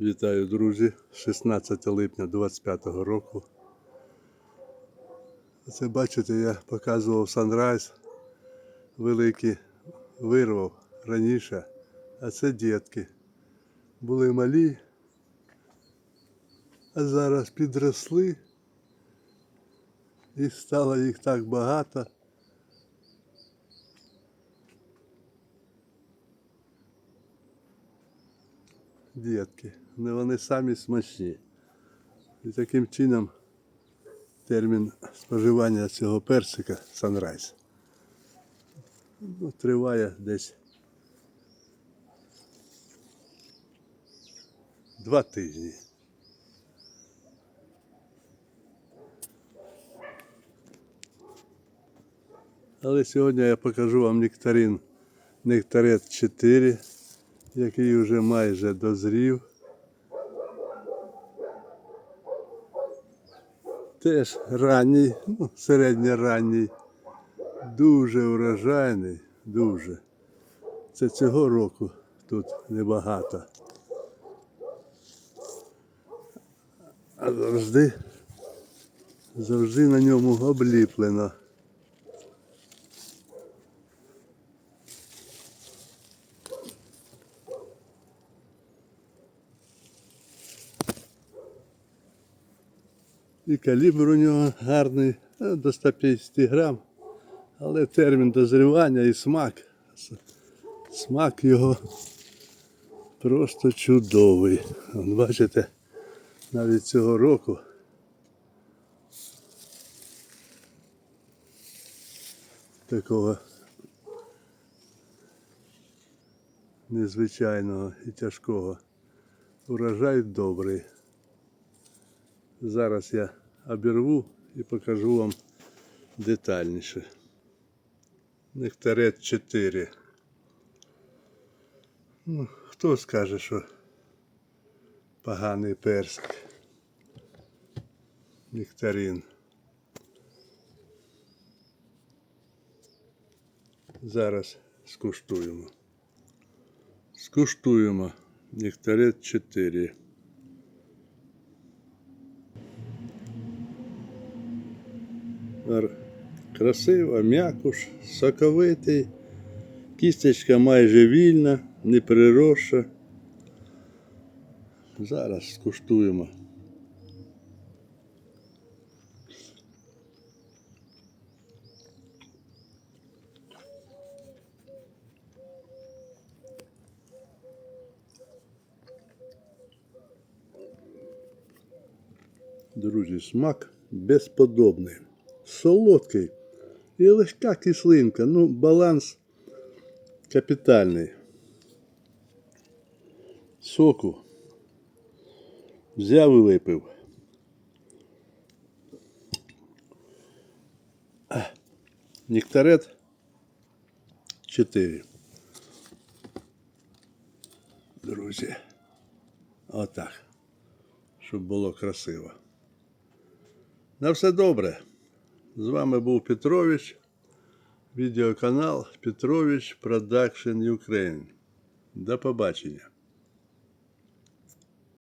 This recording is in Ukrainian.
Вітаю, друзі! 16 липня 25 року. Це бачите, я показував санрайз великий вирвав раніше, а це дітки. Були малі, а зараз підросли і стало їх так багато. Дітки, не вони самі смачні. І таким чином термін споживання цього персика Sunrise ну, триває десь два тижні. Але сьогодні я покажу вам нектарин Нектарет 4, який вже майже дозрів. Теж ранній, ну, середньоранній, дуже врожайний, дуже. Це цього року тут небагато. А завжди, завжди на ньому обліплено. І калібр у нього гарний, е, до 150 грам. Але термін дозрівання і смак. Смак його просто чудовий. Бачите, навіть цього року. Такого незвичайного і тяжкого. Урожай добрий. Зараз я обірву і покажу вам детальніше. Нектарет 4. Ну, хто скаже, що поганий персик. Нектарин. Зараз скуштуємо. Скуштуємо. Нектарет 4. Красиво, м'якуш, соковитий, кісточка майже вільна, не приросша. Зараз скуштуємо. Друзі, смак безподобний солодкий і легка кислинка. Ну, баланс капітальний. Соку. Взяв і випив. Нектарет 4. Друзі. Отак. Щоб було красиво. На все добре. З вами був Петрович, відеоканал Петрович Production Ukraine. До побачення.